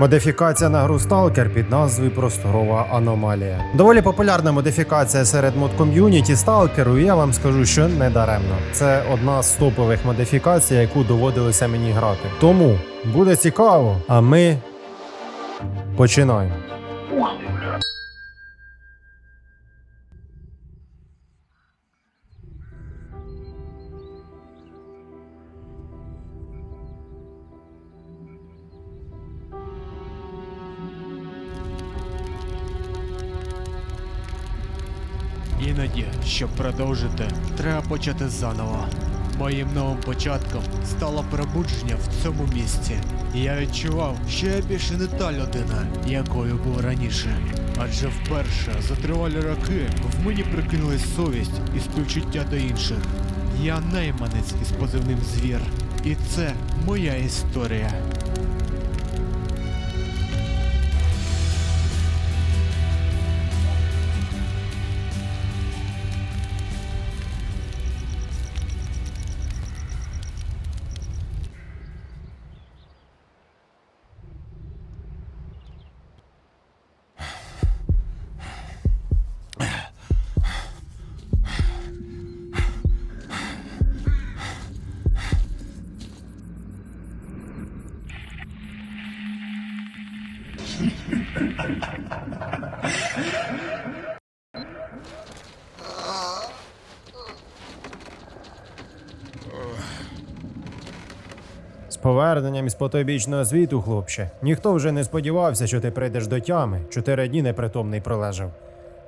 Модифікація на гру Stalker під назвою Просторова аномалія. Доволі популярна модифікація серед мод-ком'юніті Сталкеру, і я вам скажу, що не даремно. Це одна з топових модифікацій, яку доводилося мені грати. Тому буде цікаво, а ми починаємо. Щоб продовжити, треба почати заново. Моїм новим початком стало пробудження в цьому місці. Я відчував, що я більше не та людина, якою був раніше. Адже вперше за тривалі роки в мені прикинулась совість і співчуття до інших. Я найманець із позивним звір. І це моя історія. Поверненням із потойбічного світу, хлопче. Ніхто вже не сподівався, що ти прийдеш до тями. Чотири дні непритомний пролежав.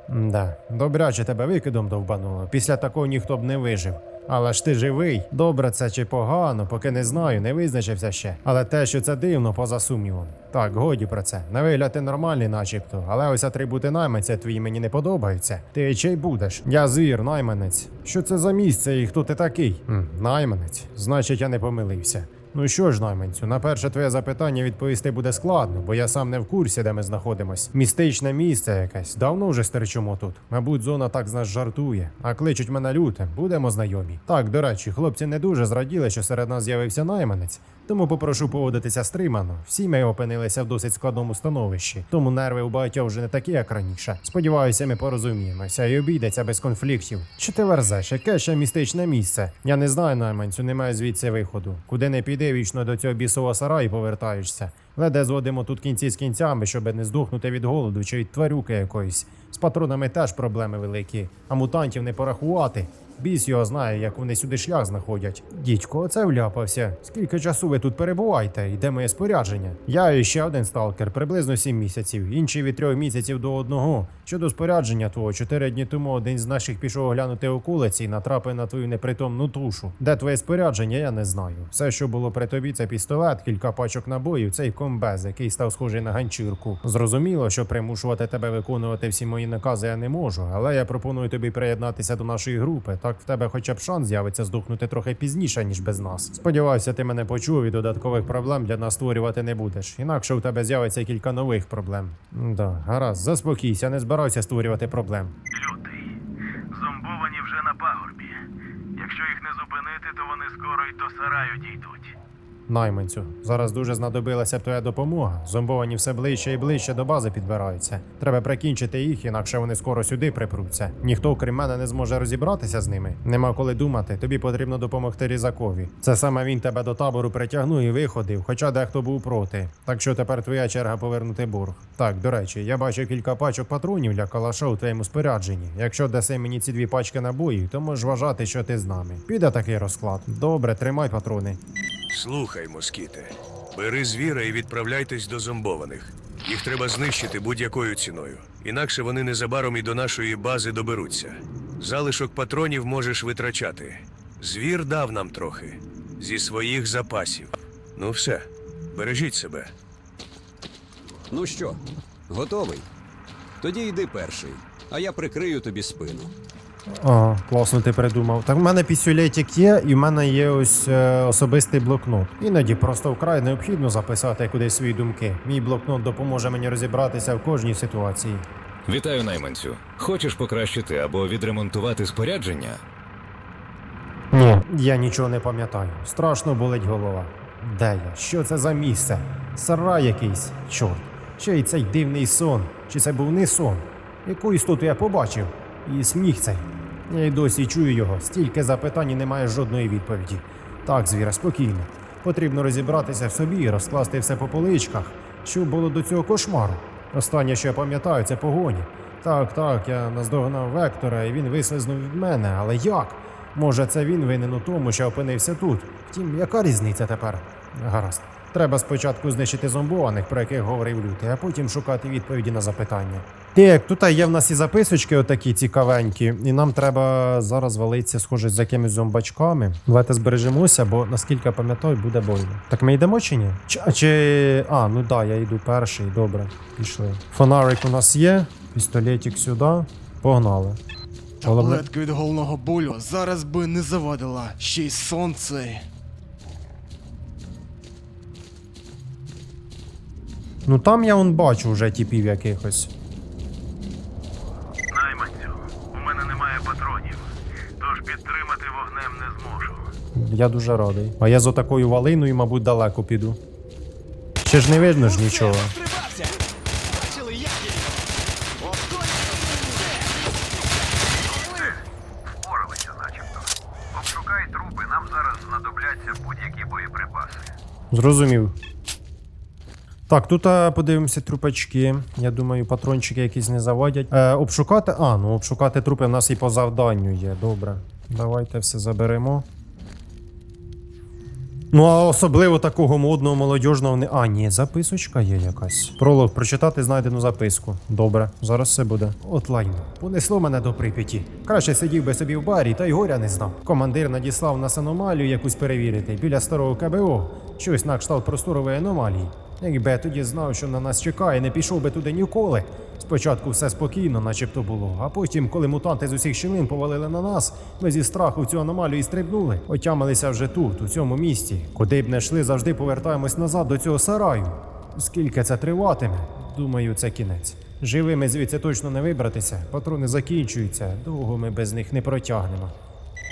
Да, добряче тебе викидом довбануло. Після такого ніхто б не вижив. Але ж ти живий. Добре це чи погано, поки не знаю, не визначився ще. Але те, що це дивно, поза сумнівом. Так, годі про це. На вигляд ти нормальний, начебто. Але ось атрибути найманця твої мені не подобаються. Ти чий будеш? Я звір, найманець. Що це за місце і хто ти такий? М, найманець. Значить, я не помилився. Ну що ж, найманцю, на перше твоє запитання відповісти буде складно, бо я сам не в курсі, де ми знаходимось. Містичне місце якесь. Давно вже стерчимо тут. Мабуть, зона так з нас жартує. А кличуть мене лютим. Будемо знайомі. Так, до речі, хлопці не дуже зраділи, що серед нас з'явився найманець. Тому попрошу поводитися стримано. Всі ми опинилися в досить складному становищі, тому нерви у багатьох вже не такі, як раніше. Сподіваюся, ми порозуміємося і обійдеться без конфліктів. Чи ти верзеш? Яке ще містичне місце? Я не знаю, найманцю, немає звідси виходу. Куди не піди, вічно до цього бісового сараю повертаєшся. Леде зводимо тут кінці з кінцями, щоб не здохнути від голоду чи від тварюки якоїсь. З патронами теж проблеми великі, а мутантів не порахувати. Біс його знає, як вони сюди шлях знаходять. Дідько, оце вляпався. Скільки часу ви тут перебуваєте? І моє спорядження? Я і ще один сталкер, приблизно сім місяців, інший від трьох місяців до одного. Щодо спорядження твого, чотири дні тому один з наших пішов оглянути околиці і натрапив на твою непритомну тушу. Де твоє спорядження, я не знаю. Все, що було при тобі, це пістолет, кілька пачок набоїв, цей комбез, який став схожий на ганчірку. Зрозуміло, що примушувати тебе виконувати всі мої накази я не можу, але я пропоную тобі приєднатися до нашої групи. Так в тебе хоча б шанс з'явиться здохнути трохи пізніше, ніж без нас. Сподіваюся, ти мене почув і додаткових проблем для нас створювати не будеш. Інакше у тебе з'явиться кілька нових проблем. Да, гаразд, заспокійся, не збирайся створювати проблем. Лютий. Зомбовані вже на пагорбі. Якщо їх не зупинити, то вони скоро й до сараю дійдуть. Найманцю, зараз дуже знадобилася б твоя допомога. Зомбовані все ближче і ближче до бази підбираються. Треба прикінчити їх, інакше вони скоро сюди припруться. Ніхто, крім мене, не зможе розібратися з ними. Нема коли думати. Тобі потрібно допомогти різакові. Це саме він тебе до табору притягнув і виходив, хоча дехто був проти. Так що тепер твоя черга повернути борг. Так, до речі, я бачу кілька пачок патронів для калаша у твоєму спорядженні. Якщо даси мені ці дві пачки набоїв, то можеш вважати, що ти з нами. Піде такий розклад. Добре, тримай патрони. Слухай, москіте. Бери звіра і відправляйтесь до зомбованих. Їх треба знищити будь-якою ціною. Інакше вони незабаром і до нашої бази доберуться. Залишок патронів можеш витрачати. Звір дав нам трохи зі своїх запасів. Ну все, бережіть себе. Ну що, готовий? Тоді йди перший, а я прикрию тобі спину. Ага, класно ти придумав. Так в мене пісюлетик є, і в мене є ось е, особистий блокнот. Іноді просто вкрай необхідно записати кудись свої думки. Мій блокнот допоможе мені розібратися в кожній ситуації. Вітаю, найманцю. Хочеш покращити або відремонтувати спорядження? Ні, я нічого не пам'ятаю. Страшно болить голова. Де я? Що це за місце? Сарай якийсь. Чорт. Ще й цей дивний сон. Чи це був не сон? Яку істоту я побачив? І сміх цей. Я й досі чую його. Стільки запитань і немає жодної відповіді. Так, звіра, спокійно. Потрібно розібратися в собі і розкласти все по поличках, що було до цього кошмару. Останнє, що я пам'ятаю, це погоні. Так, так, я наздогнав Вектора, і він вислизнув від мене, але як? Може, це він винен у тому, що опинився тут. Втім, яка різниця тепер? Гаразд. Треба спочатку знищити зомбованих, про яких говорив лютий, а потім шукати відповіді на запитання. Так, тут є в нас і записочки отакі цікавенькі, і нам треба зараз валитися, схоже, з якимись зомбачками. Давайте збережемося, бо наскільки я пам'ятаю, буде больно. Так ми йдемо чи ні? Чи, чи. А, ну да, я йду перший, добре, пішли. Фонарик у нас є, пістолетик сюди. Погнали. Таблетка від головного болю зараз би не завадила. Ще й сонце. Ну там я он бачу вже типів якихось. Найманцю, у мене немає патронів, тож підтримати вогнем не зможу. Я дуже радий. А я з отакою валиною, мабуть, далеко піду. Ще ж не видно ж нічого. Обшукай трупи, нам зараз знадобляться будь-які боєприпаси. Зрозумів. Так, тут а, подивимося трупачки. Я думаю, патрончики якісь не заводять. Е, обшукати. А, ну обшукати трупи в нас і по завданню є. Добре. Давайте все заберемо. Ну, а особливо такого модного молодіжного не. А, ні, записочка є якась. Пролог, прочитати знайдену записку. Добре, зараз все буде. От лайно. Понесло мене до прип'яті. Краще сидів би собі в барі, та й горя не знав. Командир надіслав нас аномалію якусь перевірити біля старого КБО. Щось на кшталт просторової аномалії. Якби я тоді знав, що на нас чекає, не пішов би туди ніколи. Спочатку все спокійно, начебто було, а потім, коли мутанти з усіх щілин повалили на нас, ми зі страху в цю аномалію і стрибнули. Отямилися вже тут, у цьому місті. Куди б не йшли, завжди повертаємось назад до цього сараю. Скільки це триватиме? Думаю, це кінець. Живими звідси точно не вибратися. Патрони закінчуються. Довго ми без них не протягнемо.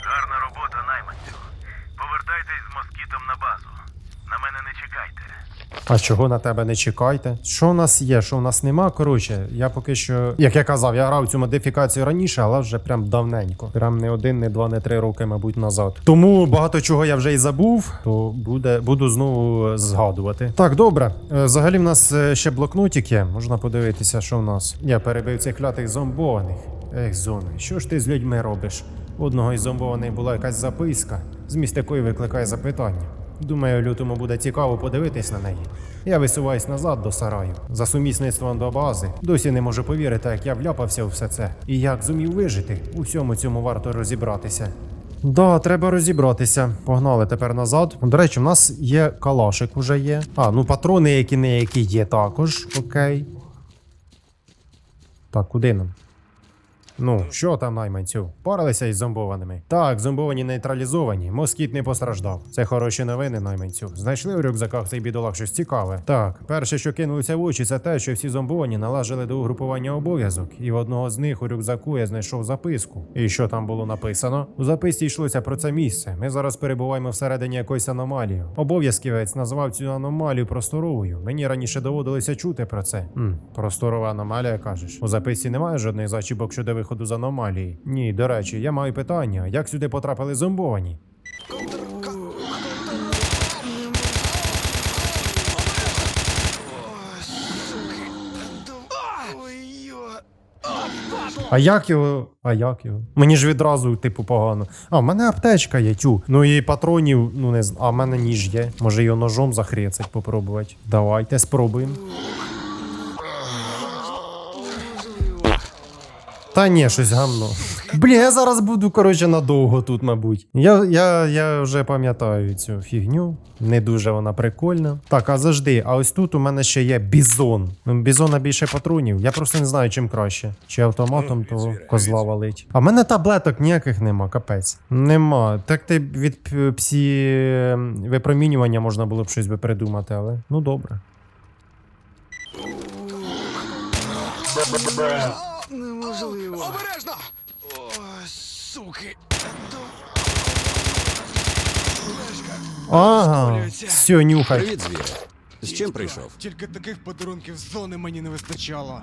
Гарна робота, найманцю. Повертайтесь з москітом на базу. На мене не чекайте. А чого на тебе не чекайте? Що в нас є, що в нас нема? Коротше, я поки що, як я казав, я грав цю модифікацію раніше, але вже прям давненько. Прям не один, не два, не три роки, мабуть, назад. Тому багато чого я вже і забув, то буде, буду знову згадувати. Так, добре. Е, Взагалі в нас е, ще блокнотик є. Можна подивитися, що в нас. Я перебив цих клятих зомбованих. Ех, зони, що ж ти з людьми робиш? Одного із зомбованих була якась записка, зміст якої викликає запитання. Думаю, лютому буде цікаво подивитись на неї. Я висуваюсь назад до сараю за сумісництвом до бази. Досі не можу повірити, як я вляпався у все це. І як зумів вижити. У всьому цьому варто розібратися. Да, треба розібратися. Погнали тепер назад. До речі, в нас є калашик уже є. А, ну патрони, які не які є також. Окей. Так, куди нам? Ну, що там, найманцю? Поралися із зомбованими? Так, зомбовані нейтралізовані. Москіт не постраждав. Це хороші новини, найманцю. Знайшли у рюкзаках цей бідолах щось цікаве. Так, перше, що кинулося в очі, це те, що всі зомбовані належали до угрупування обов'язок, і в одного з них у рюкзаку я знайшов записку. І що там було написано? У записці йшлося про це місце. Ми зараз перебуваємо всередині якоїсь аномалії. Обов'язківець назвав цю аномалію просторовою. Мені раніше доводилося чути про це. М, просторова аномалія, кажеш. У записці немає жодних зачіпок щодо виходу з аномалії. Ні, до речі, я маю питання: як сюди потрапили зомбовані? А як його? А як його? Мені ж відразу, типу, погано. А, в мене аптечка є, тю. Ну і патронів, ну не знаю. А в мене ніж є. Може його ножом захрецать попробувати. Давайте спробуємо. Та ні, щось гамно. Блін, я зараз буду, коротше, надовго тут, мабуть. Я, я, я вже пам'ятаю цю фігню. Не дуже вона прикольна. Так, а завжди, а ось тут у мене ще є бізон. Ну, бізона більше патронів. Я просто не знаю, чим краще. Чи автоматом того козла валить. А в мене таблеток ніяких нема, капець. Нема. Так ти від псі ем, випромінювання можна було б щось би придумати, але ну добре. Неможливо. Обережно! О, суки. Ага, все, нюхай. Привіт, звіре. З чим прийшов? Тільки таких подарунків з зони мені не вистачало.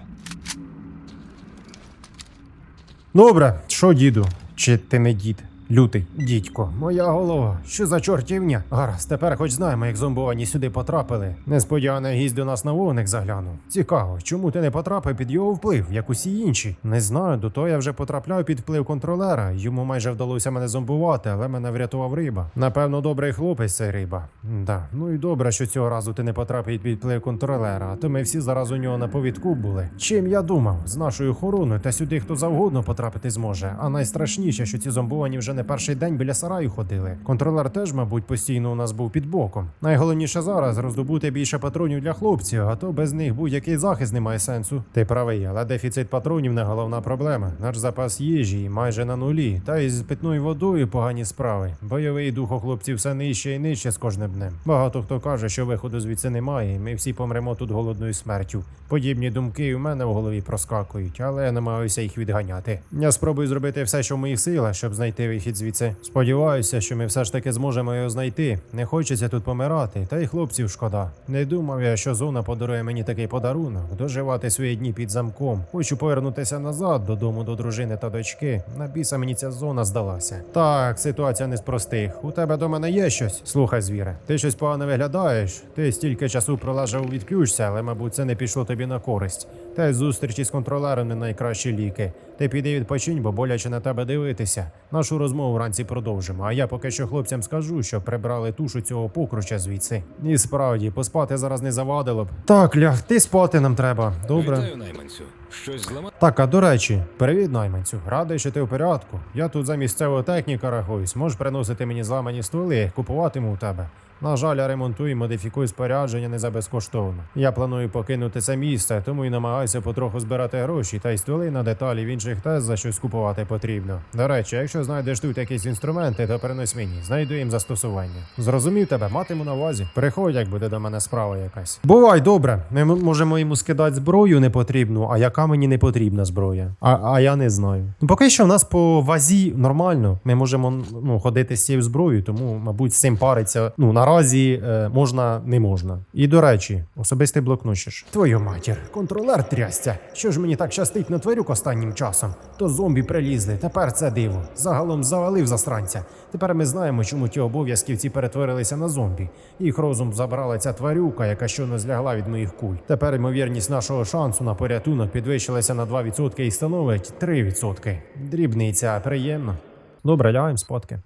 Добре, що діду? Чи ти не дід? Лютий, дідько, моя голова. Що за чортівня? Гаразд, тепер хоч знаємо, як зомбовані сюди потрапили. Несподіваний гість до нас на вогник заглянув. Цікаво, чому ти не потрапив під його вплив, як усі інші? Не знаю, до того я вже потрапляв під вплив контролера. Йому майже вдалося мене зомбувати, але мене врятував риба. Напевно, добрий хлопець цей риба. Да, ну і добре, що цього разу ти не потрапив під вплив контролера, а то ми всі зараз у нього на повідку були. Чим я думав? З нашою охороною та сюди хто завгодно потрапити зможе. А найстрашніше, що ці зомбовані не перший день біля сараю ходили. Контролер теж, мабуть, постійно у нас був під боком. Найголовніше зараз роздобути більше патронів для хлопців, а то без них будь-який захист не має сенсу. Ти правий, але дефіцит патронів не головна проблема. Наш запас їжі майже на нулі, та й з питною водою погані справи. Бойовий дух у хлопців все нижче і нижче з кожним днем. Багато хто каже, що виходу звідси немає, і ми всі помремо тут голодною смертю. Подібні думки в мене в голові проскакують, але я намагаюся їх відганяти. Я спробую зробити все, що в моїх силах, щоб знайти вихід звідси. Сподіваюся, що ми все ж таки зможемо його знайти. Не хочеться тут помирати, та й хлопців шкода. Не думав я, що зона подарує мені такий подарунок доживати свої дні під замком. Хочу повернутися назад додому до дружини та дочки. На біса мені ця зона здалася. Так, ситуація не з простих. У тебе до мене є щось? Слухай, звіре, ти щось погано виглядаєш. Ти стільки часу пролежав у відключці, але, мабуть, це не пішло тобі на користь. Та й зустрічі з контролером не найкращі ліки. Ти піди відпочинь, бо боляче на тебе дивитися. Нашу розмову вранці продовжимо. А я поки що хлопцям скажу, що прибрали тушу цього покруча звідси. І справді, поспати зараз не завадило б. Так, лягти спати нам треба. Добре. Вітаю, найманцю. Щось зламав? Так, а до речі, привіт, найманцю. Радий, що ти в порядку. Я тут за місцевого техніка рахуюсь. Можеш приносити мені зламані столи, купуватиму у тебе. На жаль, я ремонтую і модифікую спорядження не за безкоштовно. Я планую покинути це місце, тому і намагаюся потроху збирати гроші та й стволи на деталі в інших тест за щось купувати потрібно. До речі, якщо знайдеш тут якісь інструменти, то принось мені. Знайду їм застосування. Зрозумів тебе, матиму на увазі. Приходь, як буде до мене справа якась. Бувай, добре. Ми можемо йому скидати зброю непотрібну, а яка мені не потрібна зброя? А, а я не знаю. Ну, поки що в нас по вазі нормально. Ми можемо ну, ходити з цією зброєю, тому, мабуть, з цим париться. Ну, наразі е, можна, не можна. І до речі, особистий блокночиш. Твою матір, контролер трясця. Що ж мені так щастить на тварюк останнім часом? То зомбі прилізли, тепер це диво. Загалом завалив засранця. Тепер ми знаємо, чому ті обов'язківці перетворилися на зомбі. Їх розум забрала ця тварюка, яка щойно злягла від моїх куль. Тепер ймовірність нашого шансу на порятунок підвищилася на 2% і становить 3%. Дрібниця, приємно. Добре, лягаємо спадки.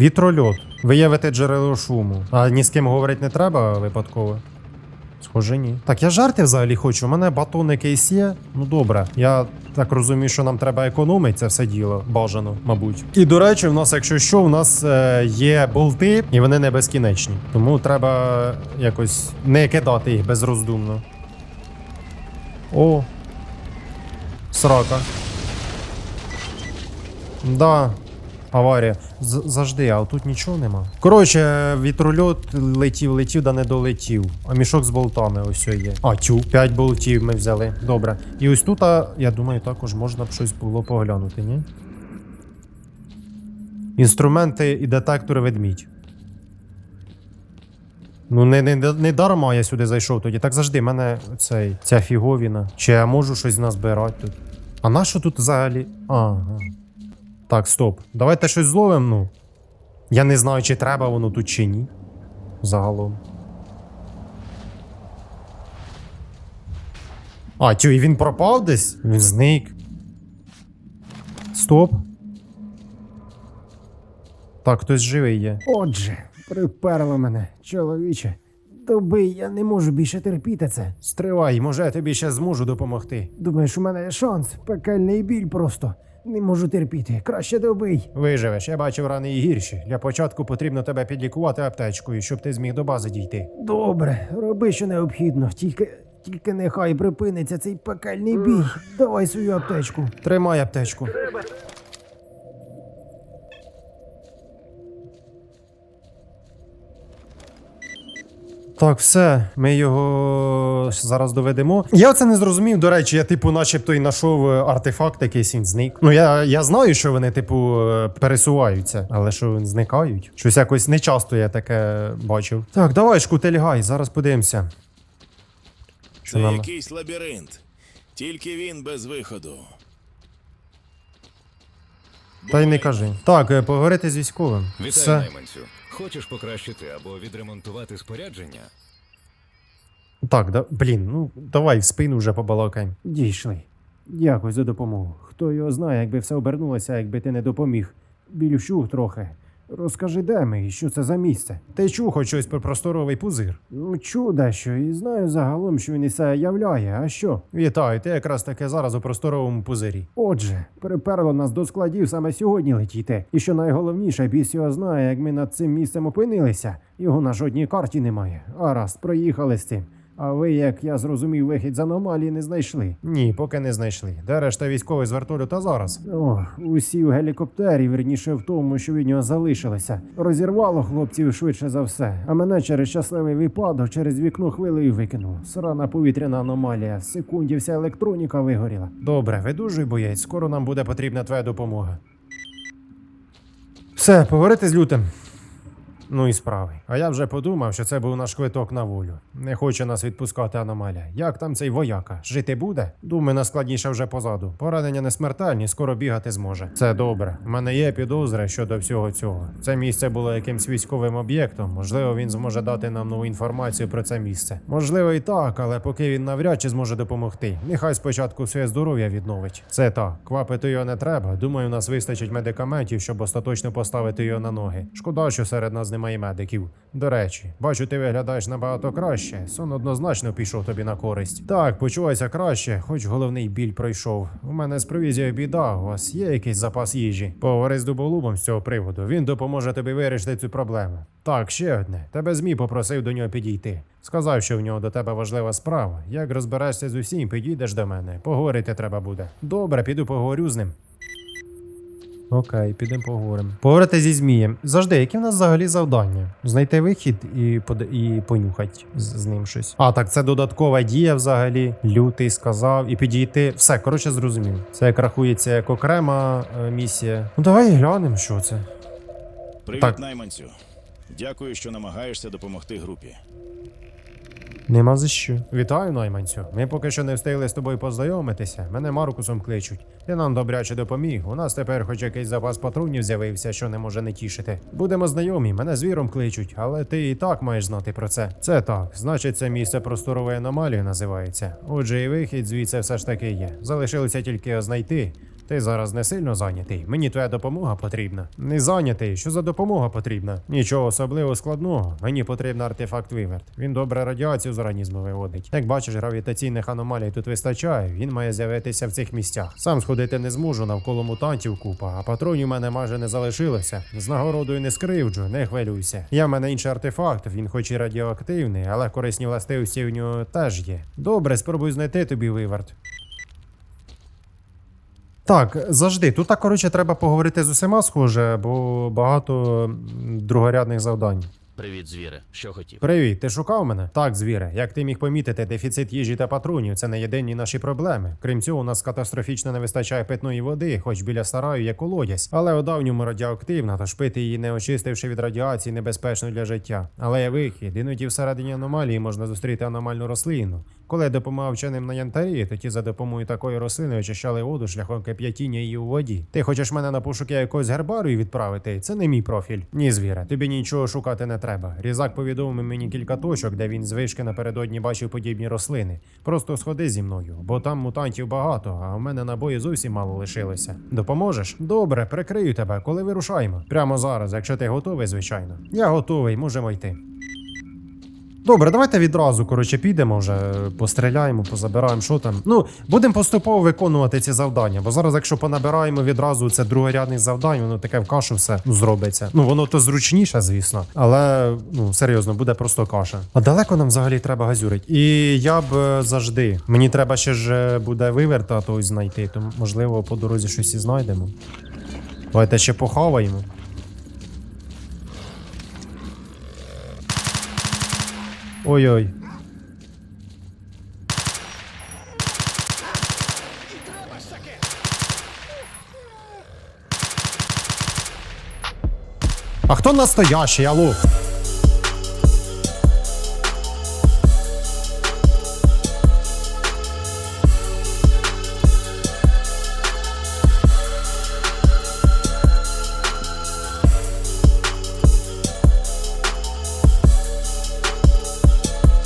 Вітрольот. Виявити джерело шуму. А ні з ким говорити не треба випадково. Схоже, ні. Так, я жарти взагалі хочу. У мене батон якийсь є. Ну добре. Я так розумію, що нам треба економити це все діло. Бажано, мабуть. І до речі, в нас, якщо що, у нас е, є болти, і вони не безкінечні. Тому треба якось не кидати їх безроздумно. О. Срака. Да. Аварія. З- Завжди, а тут нічого нема. Коротше, вітрольот летів, летів, да не долетів. А мішок з болтами ось є. А, тю, 5 болтів ми взяли. Добре. І ось тут, я думаю, також можна б щось було поглянути, ні? Інструменти і детектори ведмідь. Ну, не, не, не дарма я сюди зайшов тоді. Так завжди, в мене цей, ця фіговіна. Чи я можу щось назбирати тут? А на що тут взагалі? Ага. Так, стоп. Давайте щось зловимо, ну. Я не знаю, чи треба воно тут чи ні. Загалом. А, тю, і він пропав десь? Він зник. Стоп. Так, хтось живий є. Отже, приперло мене, чоловіче. Добий, я не можу більше терпіти це. Стривай, може, я тобі ще зможу допомогти. Думаєш, у мене є шанс? Пекельний біль просто. Не можу терпіти. Краще добий. Виживеш, я бачив рани і гірші. Для початку потрібно тебе підлікувати аптечкою, щоб ти зміг до бази дійти. Добре, роби, що необхідно. Тільки. Тільки нехай припиниться цей пекельний бій. Давай свою аптечку. Тримай аптечку. Так, все, ми його зараз доведемо. Я це не зрозумів. До речі, я, типу, начебто і знайшов е, артефакт, якийсь він зник. Ну, я, я знаю, що вони, типу, е, пересуваються, але що вони зникають. Щось якось нечасто я таке бачив. Так, давай, шкутельгай, зараз подивимося. Що Це нам? якийсь лабіринт. Тільки він без виходу. Та й не кажи. Так, е, поговорити з військовим. Вітаю, Все. найманцю. Хочеш покращити або відремонтувати спорядження? Так, да, блін, ну давай в спину вже побалакаємо. Дійшли. Дякую за допомогу. Хто його знає, якби все обернулося, якби ти не допоміг. Білющух трохи. Розкажи, де ми і що це за місце? Ти чув хоч щось про просторовий пузир? Ну, чув дещо, і знаю загалом, що він ісе являє, а що? Вітаю, ти якраз таки зараз у просторовому пузирі. Отже, приперло нас до складів саме сьогодні летіти. І що найголовніше, біс його знає, як ми над цим місцем опинилися. Його на жодній карті немає. А раз, проїхали з цим. А ви, як я зрозумів, вихід з аномалії не знайшли? Ні, поки не знайшли. Де решта військових з вертольота зараз? О, усі в гелікоптері, вірніше в тому, що від нього залишилося. Розірвало хлопців швидше за все. А мене через щасливий випадок через вікно хвилею викинуло. Срана повітряна аномалія. В секунді вся електроніка вигоріла. Добре, видужуй, боєць. Скоро нам буде потрібна твоя допомога. Все, поговорити з лютим. Ну і справи. А я вже подумав, що це був наш квиток на волю. Не хоче нас відпускати аномалія. Як там цей вояка? Жити буде? Думаю, наскладніше вже позаду. Поранення не смертельні, скоро бігати зможе. Це добре. У мене є підозри щодо всього цього. Це місце було якимсь військовим об'єктом. Можливо, він зможе дати нам нову інформацію про це місце. Можливо, і так, але поки він навряд чи зможе допомогти. Нехай спочатку своє здоров'я відновить. Це так. Квапити його не треба. Думаю, у нас вистачить медикаментів, щоб остаточно поставити його на ноги. Шкода, що серед нас немає медиків. До речі, бачу, ти виглядаєш набагато краще. Сон однозначно пішов тобі на користь. Так, почувайся краще, хоч головний біль пройшов. У мене з провізією біда. У вас є якийсь запас їжі? Поговори з дуболубом з цього приводу. Він допоможе тобі вирішити цю проблему. Так, ще одне. Тебе змі попросив до нього підійти. Сказав, що в нього до тебе важлива справа. Як розберешся з усім, підійдеш до мене. Поговорити треба буде. Добре, піду поговорю з ним. Окей, підемо поговоримо. Поговорити зі змієм. Завжди, які в нас взагалі завдання? Знайти вихід і под... і понюхати з, з ним щось. А, так це додаткова дія взагалі. Лютий сказав і підійти. Все, коротше, зрозумів. Це як рахується як окрема е, місія. Ну давай глянемо, що це. Привіт, Так. найманцю. Дякую, що намагаєшся допомогти групі. Нема за що. Вітаю, найманцю. Ми поки що не встигли з тобою познайомитися. Мене Маркусом кличуть. Ти нам добряче допоміг. У нас тепер хоч якийсь запас патронів з'явився, що не може не тішити. Будемо знайомі, мене звіром кличуть, але ти і так маєш знати про це. Це так. Значить, це місце просторової аномалії називається. Отже, і вихід звідси все ж таки є. Залишилося тільки знайти. Ти зараз не сильно зайнятий. Мені твоя допомога потрібна. Не зайнятий. Що за допомога потрібна? Нічого особливо складного. Мені потрібен артефакт виверт. Він добре радіацію з організму виводить. Як бачиш, гравітаційних аномалій тут вистачає. Він має з'явитися в цих місцях. Сам сходити не зможу навколо мутантів купа, а патронів мене майже не залишилося. З нагородою не скривджу, не хвилюйся. Я в мене інший артефакт. Він хоч і радіоактивний, але корисні властивості в нього теж є. Добре, спробуй знайти тобі виверт. Так, завжди. Тут, так, коротше, треба поговорити з усіма, схоже, бо багато другорядних завдань. Привіт, звіре. Що хотів? Привіт, ти шукав мене? Так, звіре. Як ти міг помітити, дефіцит їжі та патронів це не єдині наші проблеми. Крім цього, у нас катастрофічно не вистачає питної води, хоч біля сараю є колодязь, але у давньому радіоактивна, тож пити її не очистивши від радіації, небезпечно для життя. Але є вихід. Іноді всередині аномалії можна зустріти аномальну рослину. Коли я допомагав вченим на янтарі, то ті за допомогою такої рослини очищали воду шляхом кип'ятіння її у воді. Ти хочеш мене на пошуки якогось гербарію відправити? Це не мій профіль. Ні, звіре, тобі нічого шукати не треба. Різак повідомив мені кілька точок, де він з вишки напередодні бачив подібні рослини. Просто сходи зі мною, бо там мутантів багато, а в мене набої зовсім мало лишилося. Допоможеш? Добре, прикрию тебе, коли вирушаємо. Прямо зараз, якщо ти готовий, звичайно. Я готовий, можемо йти. Добре, давайте відразу, коротше, підемо вже, постріляємо, позабираємо, що там. Ну, будемо поступово виконувати ці завдання, бо зараз, якщо понабираємо відразу це другорядних завдань, воно таке в кашу все ну, зробиться. Ну, воно то зручніше, звісно, але ну серйозно, буде просто каша. А далеко нам взагалі треба газюрить. І я б е, завжди. Мені треба ще ж е, буде виверта той знайти, то можливо по дорозі щось і знайдемо. Давайте ще похаваємо. Ой-ой. А хто настоящий, алло?